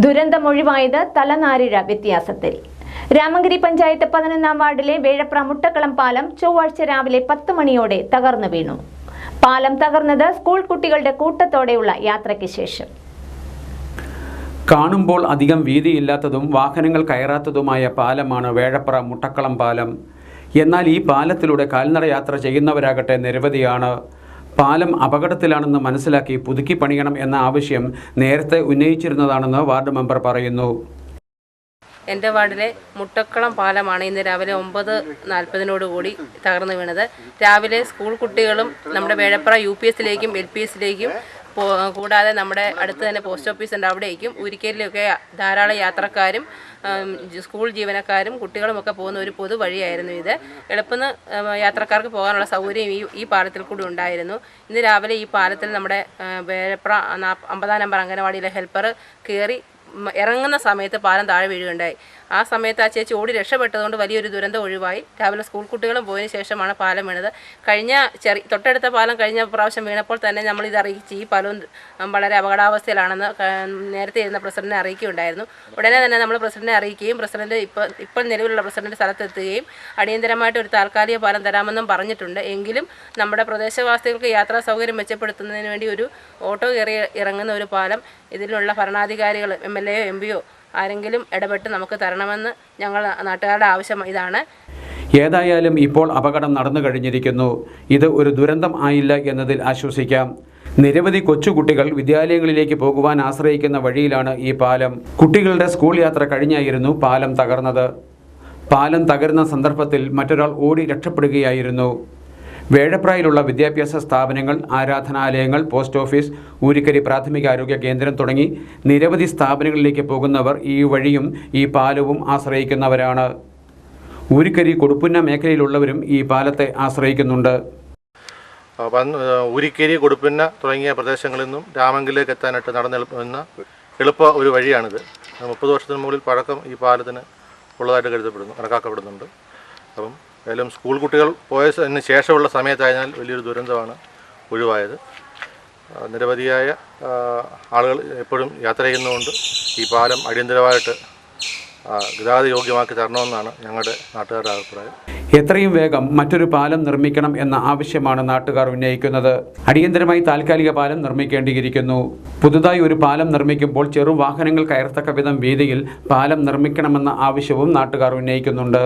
ദുരന്തമൊഴിവായത് തലനാരിഴ വ്യത്യാസത്തിൽ. രാമഗിരി പഞ്ചായത്ത് പതിനൊന്നാം വാർഡിലെ വേഴപ്ര മുട്ടക്കളം പാലം ചൊവ്വാഴ്ച രാവിലെ പത്ത് മണിയോടെ തകർന്നു വീണു. പാലം തകർന്നത് സ്കൂൾ കുട്ടികളുടെ കൂട്ടത്തോടെയുള്ള യാത്രയ്ക്ക് ശേഷം. കാണുമ്പോൾ അധികം വീതിയില്ലാത്തതും വാഹനങ്ങൾ കയറാത്തതുമായ പാലമാണ് വേഴപ്ര മുട്ടക്കളം പാലം. എന്നാൽ ഈ പാലത്തിലൂടെ കാൽനട യാത്ര ചെയ്യുന്നവരാകട്ടെ നിരവധിയാണ്. പാലം അപകടത്തിലാണെന്ന് മനസ്സിലാക്കി പുതുക്കി പണിയണം എന്ന ആവശ്യം നേരത്തെ ഉന്നയിച്ചിരുന്നതാണെന്ന് വാർഡ് മെമ്പർ പറയുന്നു. എന്റെ വാർഡിലെ മുട്ടക്കളം പാലമാണ് ഇന്ന് രാവിലെ ഒമ്പത് നാൽപ്പതിനോട് കൂടി തകർന്നു വീണത്. രാവിലെ സ്കൂൾ കുട്ടികളും നമ്മുടെ വേഴപ്ര യു പി എസിലേക്കും എൽ പി എസിലേക്കും കൂടാതെ നമ്മുടെ അടുത്ത് തന്നെ പോസ്റ്റ് ഓഫീസ് ഉണ്ട്. അവിടേക്കും ഉരിക്കലിലൊക്കെ ധാരാളം യാത്രക്കാരും സ്കൂൾ ജീവനക്കാരും കുട്ടികളുമൊക്കെ പോകുന്ന ഒരു പൊതു വഴിയായിരുന്നു ഇത്. എളുപ്പന്ന് യാത്രക്കാർക്ക് പോകാനുള്ള സൗകര്യം ഈ ഈ പാലത്തിൽ കൂടി ഉണ്ടായിരുന്നു. ഇന്ന് രാവിലെ ഈ പാലത്തിൽ നമ്മുടെ വേരപ്ര അമ്പതാം നമ്പർ അംഗനവാടിയിലെ ഹെൽപ്പർ കയറി ഇറങ്ങുന്ന സമയത്ത് പാലം താഴെ വീഴുകയുണ്ടായി. ആ സമയത്ത് ആ ചേച്ചി ഓടി രക്ഷപ്പെട്ടതുകൊണ്ട് വലിയൊരു ദുരന്തം ഒഴിവായി. രാവിലെ സ്കൂൾ കുട്ടികളും പോയതിനു ശേഷമാണ് പാലം വീണത്. കഴിഞ്ഞ ചെറിയ തൊട്ടടുത്ത പാലം കഴിഞ്ഞ പ്രാവശ്യം വീണപ്പോൾ തന്നെ നമ്മൾ ഇത് അറിയിച്ച് ഈ പാലവും വളരെ അപകടാവസ്ഥയിലാണെന്ന് നേരത്തെ ഇരുന്ന പ്രസിഡന്റിനെ അറിയിക്കുകയുണ്ടായിരുന്നു. ഉടനെ തന്നെ നമ്മൾ പ്രസിഡന്റിനെ അറിയിക്കുകയും പ്രസിഡന്റ് ഇപ്പോൾ ഇപ്പോൾ നിലവിലുള്ള പ്രസിഡന്റ് സ്ഥലത്തെത്തുകയും അടിയന്തരമായിട്ട് ഒരു താൽക്കാലിക പാലം തരാമെന്നും പറഞ്ഞിട്ടുണ്ട്. എങ്കിലും നമ്മുടെ പ്രദേശവാസികൾക്ക് യാത്രാ സൗകര്യം മെച്ചപ്പെടുത്തുന്നതിന് വേണ്ടി ഒരു ഓട്ടോ കയറി ഇറങ്ങുന്ന ഒരു പാലം ഇതിലുള്ള ഭരണാധികാരികൾ എം എൽ എയോ എം പിയോ ആരെങ്കിലും ഇടപെട്ട് നമുക്ക് തരണമെന്ന് ഞങ്ങൾ നാട്ടുകാരുടെ ആവശ്യം ഇതാണ്. ഏതായാലും ഇപ്പോൾ അപകടം നടന്നു കഴിഞ്ഞിരിക്കുന്നു. ഇത് ഒരു ദുരന്തം ആയില്ല എന്നതിൽ ആശ്വസിക്കാം. നിരവധി കൊച്ചുകുട്ടികൾ വിദ്യാലയങ്ങളിലേക്ക് പോകുവാൻ ആശ്രയിക്കുന്ന വഴിയിലാണ് ഈ പാലം. കുട്ടികളുടെ സ്കൂൾ യാത്ര കഴിഞ്ഞായിരുന്നു പാലം തകർന്നത്. പാലം തകരുന്ന സന്ദർഭത്തിൽ മറ്റൊരാൾ ഓടി രക്ഷപ്പെടുകയായിരുന്നു. വേഴപ്രായിലുള്ള വിദ്യാഭ്യാസ സ്ഥാപനങ്ങൾ ആരാധനാലയങ്ങൾ പോസ്റ്റ് ഓഫീസ് ഊരിക്കരി പ്രാഥമികാരോഗ്യ കേന്ദ്രം തുടങ്ങി നിരവധി സ്ഥാപനങ്ങളിലേക്ക് പോകുന്നവർ ഈ വഴിയും ഈ പാലവും ആശ്രയിക്കുന്നവരാണ്. ഊരിക്കരി കൊടുപ്പുന്ന മേഖലയിലുള്ളവരും ഈ പാലത്തെ ആശ്രയിക്കുന്നുണ്ട്. ഊരിക്കരി കൊടുപ്പുന്ന തുടങ്ങിയ പ്രദേശങ്ങളിൽ നിന്നും രാമങ്കിലേക്ക് എത്താനായിട്ട് നടന്നെളുപ്പുന്ന എളുപ്പ ഒരു വഴിയാണിത്. മുപ്പത് വർഷത്തിന് മുകളിൽ പഴക്കം ഈ പാലത്തിന് ഉള്ളതായിട്ട് കരുതപ്പെടുന്നു കണക്കാക്കപ്പെടുന്നുണ്ട്. അപ്പം ഏതായാലും സ്കൂൾ കുട്ടികൾ പോയതിന് ശേഷമുള്ള സമയത്തായതിനാൽ വലിയൊരു ദുരന്തമാണ് ഒഴിവായത്. നിരവധിയായ ആളുകൾ എപ്പോഴും യാത്ര ചെയ്യുന്നതുകൊണ്ട് ഈ പാലം അടിയന്തരമായിട്ട് ഗതാഗത യോഗ്യമാക്കി തരണമെന്നാണ് ഞങ്ങളുടെ നാട്ടുകാരുടെ അഭിപ്രായം. എത്രയും വേഗം മറ്റൊരു പാലം നിർമ്മിക്കണം എന്ന ആവശ്യമാണ് നാട്ടുകാർ ഉന്നയിക്കുന്നത്. അടിയന്തരമായി താൽക്കാലിക പാലം നിർമ്മിക്കേണ്ടിയിരിക്കുന്നു. പുതുതായി ഒരു പാലം നിർമ്മിക്കുമ്പോൾ ചെറു വാഹനങ്ങൾ കയറത്തക്ക വിധം വീതിയിൽ പാലം നിർമ്മിക്കണമെന്ന ആവശ്യവും നാട്ടുകാർ ഉന്നയിക്കുന്നുണ്ട്.